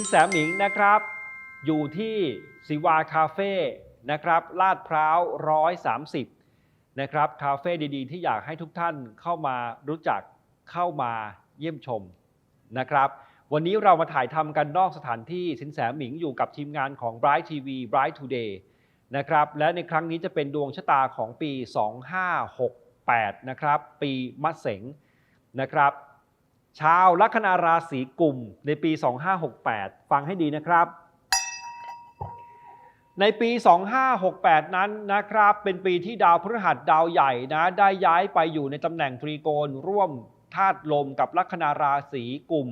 สินแสหมิงนะครับ อยู่ที่สิวาคาเฟ่นะครับลาดพร้าว130นะครับคาเฟ่ดีๆ ที่อยากให้ทุกท่านเข้ามารู้จักเข้ามาเยี่ยมชมนะครับวันนี้เรามาถ่ายทำกันนอกสถานที่สินแสหมิงอยู่กับทีมงานของ Bright TV Bright Today นะครับและในครั้งนี้จะเป็นดวงชะตาของปี 2568 นะครับ ปีมะเสงนะครับ ชาวลัคนาราศีกุมในปี 2568 ฟังให้ดีนะครับ ในปี 2568 นั้นนะครับ เป็นปีที่ดาวพฤหัสดาวใหญ่นะได้ย้ายไปอยู่ในตำแหน่งตรีโกณร่วมธาตุลมกับลัคนาราศีกุม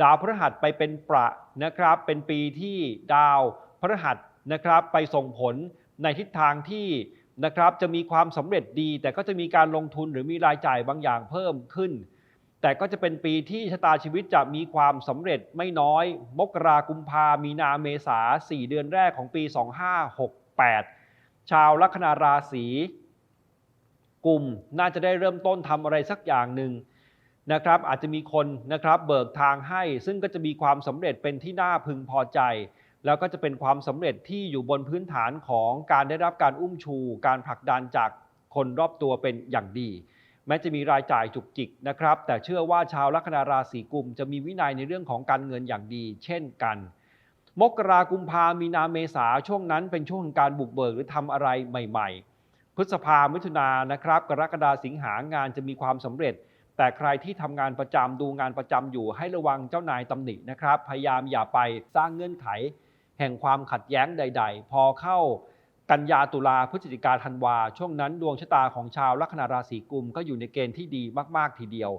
ดาวพฤหัสไปเป็นประนะครับ เป็นปีที่ดาวพฤหัสนะครับไปส่งผลในทิศทางที่นะครับจะมีความสำเร็จดี แต่ก็จะมีการลงทุนหรือมีรายจ่ายบางอย่างเพิ่มขึ้น แต่ก็จะเป็นปีที่ชะตาชีวิตจะมีความสำเร็จไม่น้อย มกรากุมภามีนาเมษา4เดือนแรกของปี 2568 ชาวลัคนาราศีกุมน่าจะได้เริ่มต้นทำอะไรสักอย่างหนึ่งนะครับอาจจะมีคนนะครับเบิกทางให้ ซึ่งก็จะมีความสำเร็จเป็นที่น่าพึงพอใจ แล้วก็จะเป็นความสำเร็จที่อยู่บนพื้นฐานของการได้รับการอุ้มชู การผลักดันจากคนรอบตัวเป็นอย่างดี แม้จะมีรายจ่ายจุกจิกนะครับ แต่เชื่อว่าชาวลัคนาราศีกุม จะมีวินัยในเรื่องของการเงินอย่างดี เช่นกัน มกรากุมภามีนาเมษาช่วงนั้นเป็นช่วงการบุกเบิกหรือทำอะไรใหม่ ๆ พฤษภามิถุนานนะครับ กรกฎาสิงหางานจะมีความสำเร็จ แต่ใครที่ทำงานประจำดูงานประจำอยู่ให้ระวังเจ้านายตำหนินะครับ พยายามอย่าไปสร้างเงื่อนไข แห่งความขัดแย้งใด ๆ พอเข้า กันยาตุลาพฤศจิกาธันวา ช่วงนั้นดวงชะตาของชาวลัคนาราศีกุมก็อยู่ในเกณฑ์ที่ดีมาก ๆ ทีเดียว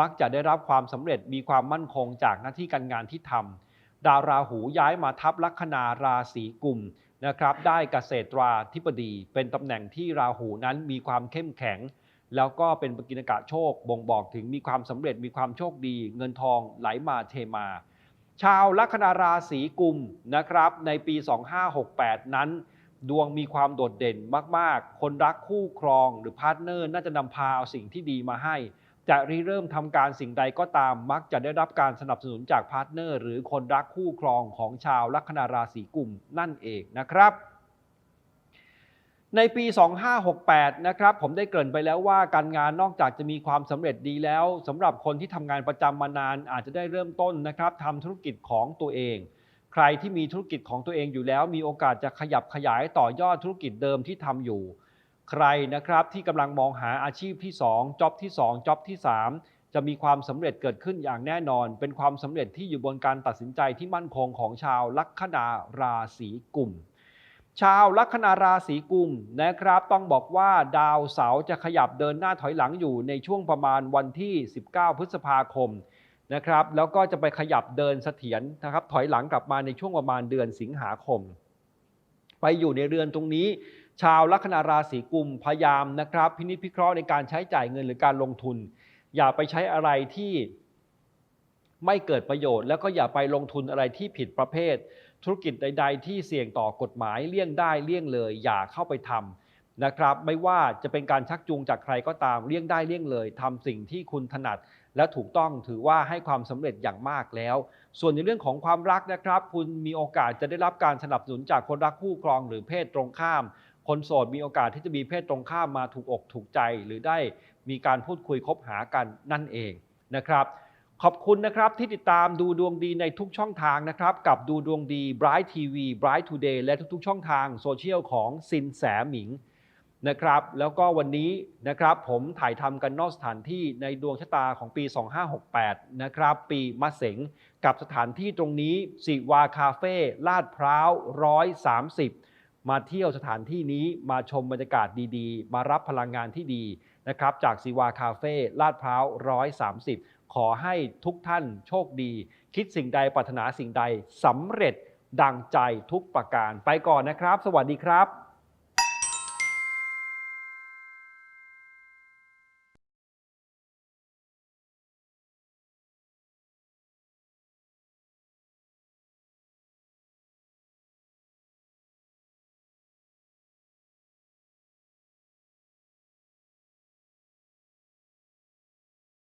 มักจะได้รับความสำเร็จมีความมั่นคงจากหน้าที่การงานที่ทำดาวราหูย้ายมาทับลัคนาราศีกุมนะครับ ได้เกษตราธิบดี เป็นตำแหน่งที่ราหูนั้นมีความเข้มแข็ง แล้วก็เป็นปกิณกะโชค บ่งบอกถึงมีความสำเร็จมีความโชคดี เงินทองไหลมาเทมา ชาวลัคนาราศีกุมนะครับ ในปี 2568 นั้น ดวงมีความโดดเด่นมาก ๆ คนรักคู่ครองหรือพาร์ทเนอร์น่าจะนำพาเอาสิ่งที่ดีมาให้ จะริเริ่มทำการสิ่งใดก็ตามมักจะได้รับการสนับสนุนจากพาร์ทเนอร์หรือคนรักคู่ครองของชาวลัคนาราศีกุมนั่นเองนะครับในปี 2568 นะครับ ผมได้เกริ่นไปแล้วว่าการงานนอกจากจะมีความสำเร็จดีแล้วสำหรับคนที่ทำงานประจำมานานอาจจะได้เริ่มต้นนะครับทำธุรกิจของตัวเอง ใครที่มีธุรกิจของตัวเองอยู่แล้ว มีโอกาสจะขยับขยายต่อยอดธุรกิจเดิมที่ทำอยู่ ใครนะครับที่กำลังมองหาอาชีพที่2จ็อบที่2จ็อบที่ 3 จะมีความสำเร็จเกิดขึ้นอย่างแน่นอน เป็นความสำเร็จที่อยู่บนการตัดสินใจที่มั่นคงของชาวลัคนาราศีกุมชาวลัคนาราศีกุมนะครับ ต้องบอกว่าดาวเสาร์จะขยับเดินหน้าถอยหลังอยู่ในช่วงประมาณวันที่ 19 พฤษภาคม นะครับ แล้วก็จะไปขยับเดินเสถียรนะครับ ถอยหลังกลับมาในช่วงประมาณเดือนสิงหาคม ไปอยู่ในเรือนตรงนี้ ชาวลัคนาราศีกุมพยายามนะครับ พินิจพิเคราะห์ในการใช้จ่ายเงินหรือการลงทุน อย่าไปใช้อะไรที่ไม่เกิดประโยชน์ แล้วก็อย่าไปลงทุนอะไรที่ผิดประเภท ธุรกิจใด ๆ ที่เสี่ยงต่อกฎหมายเลี่ยงได้เลี่ยงเลย อย่าเข้าไปทำ นะครับไม่ว่าจะเป็นการชักจูงจากใครก็ตามเลี่ยงได้เลี่ยงเลยทำสิ่งที่คุณถนัด และถูกต้องถือว่าให้ความสำเร็จอย่างมากแล้ว ส่วนในเรื่องของความรักนะครับ คุณมีโอกาสจะได้รับการสนับสนุนจากคนรักคู่ครองหรือเพศตรงข้าม คนโสดมีโอกาสที่จะมีเพศตรงข้ามมาถูกอกถูกใจ หรือได้มีการพูดคุยคบหากันนั่นเองนะครับขอบคุณนะครับที่ติดตามดูดวงดีในทุกช่องทางนะครับ กับดูดวงดี Bright TV Bright Today และทุกๆ ช่องทางโซเชียลของสินแสหมิง นะครับ แล้วก็วันนี้นะครับผมถ่ายทำกันนอกสถานที่ในดวงชะตาของปี 2568 นะครับ ปีมะเสงกับสถานที่ตรงนี้สิวาคาเฟ่ลาดพร้าว 130 มาเที่ยวสถานที่นี้มาชมบรรยากาศดีๆ มารับพลังงานที่ดีนะครับ จากสิวาคาเฟ่ลาดพร้าว 130 ขอให้ทุกท่านโชคดี คิดสิ่งใดปรารถนาสิ่งใดสำเร็จดังใจทุกประการไปก่อนนะครับ สวัสดีครับ